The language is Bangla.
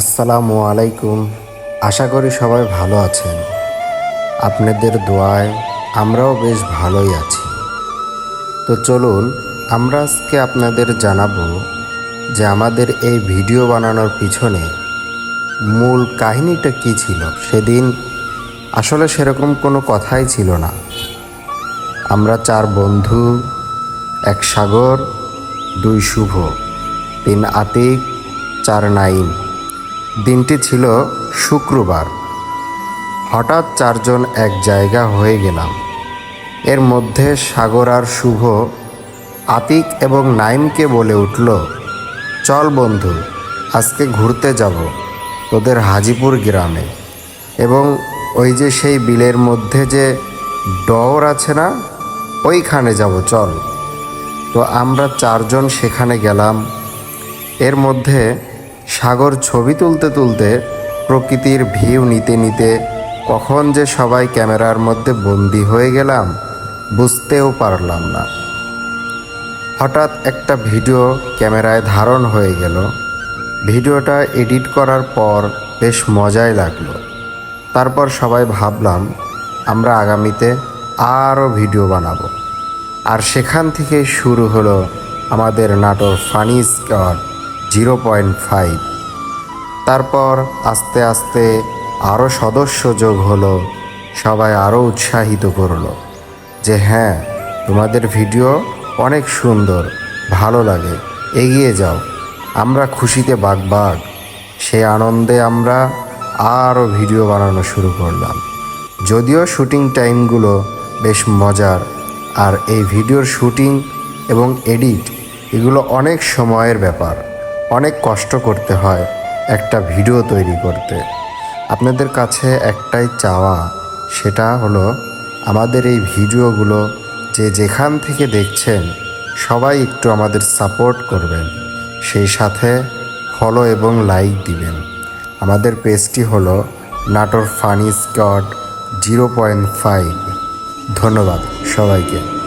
আসসালামু আলাইকুম। আশা করি সবাই ভালো আছেন। আপনাদের দোয়ায় আমরাও বেশ ভালোই আছি। তো চলুন, আমরা আজকে আপনাদের জানাব যে আমাদের এই ভিডিও বানানোর পিছনে মূল কাহিনীটা কী ছিল। সেদিন আসলে সেরকম কোনো কথাই ছিল না। আমরা চার বন্ধু, এক সাগর, দুই শুভ, তিন আতিক, চার নাইম। দিনটি ছিল শুক্রবার। হঠাৎ চারজন এক জায়গা হয়ে গেলাম। এর মধ্যে সাগর আর শুভ, আতিক এবং নাইমকে বলে উঠল, চল বন্ধু, আজকে ঘুরতে যাব তোদের হাজিপুর গ্রামে। এবং ওই যে সেই বিলের মধ্যে যে ডর আছে না, ওইখানে যাব, চল। তো আমরা চারজন সেখানে গেলাম। এর মধ্যে সাগর ছবি তুলতে তুলতে প্রকৃতির ভিউ নিতে নিতে কখন যে সবাই ক্যামেরার মধ্যে বন্দি হয়ে গেলাম, বুঝতেও পারলাম না। হঠাৎ একটা ভিডিও ক্যামেরায় ধারণ হয়ে গেল। ভিডিওটা এডিট করার পর বেশ মজাই লাগল। তারপর সবাই ভাবলাম, আমরা আগামীতে আরও ভিডিও বানাবো। আর সেখান থেকে শুরু হলো আমাদের নাটক funny Scott. Zero point five. তারপর আস্তে আস্তে আরও সদস্য যোগ হলো, সবাই আরও উৎসাহিত করল যে হ্যাঁ তোমাদের ভিডিও অনেক সুন্দর, ভালো লাগে, এগিয়ে যাও, আমরা খুশিতে বাগ বাগ সে আনন্দে আমরা আরও ভিডিও বানানো শুরু করলাম। যদিও শুটিং টাইমগুলো বেশ মজার, আর এই ভিডিওর শুটিং এবং এডিট এগুলো অনেক সময়ের ব্যাপার। অনেক কষ্ট করতে হয় একটা ভিডিও তৈরি করতে। আপনাদের কাছে একটাই চাওয়া, সেটা হলো আমাদের এই ভিডিওগুলো যে যেখান থেকে দেখছেন, সবাই একটু আমাদের সাপোর্ট করবেন। সেই সাথে ফলো এবং লাইক দিবেন। আমাদের পেজটি হলো Natore funny Scott zero point five. ধন্যবাদ সবাইকে।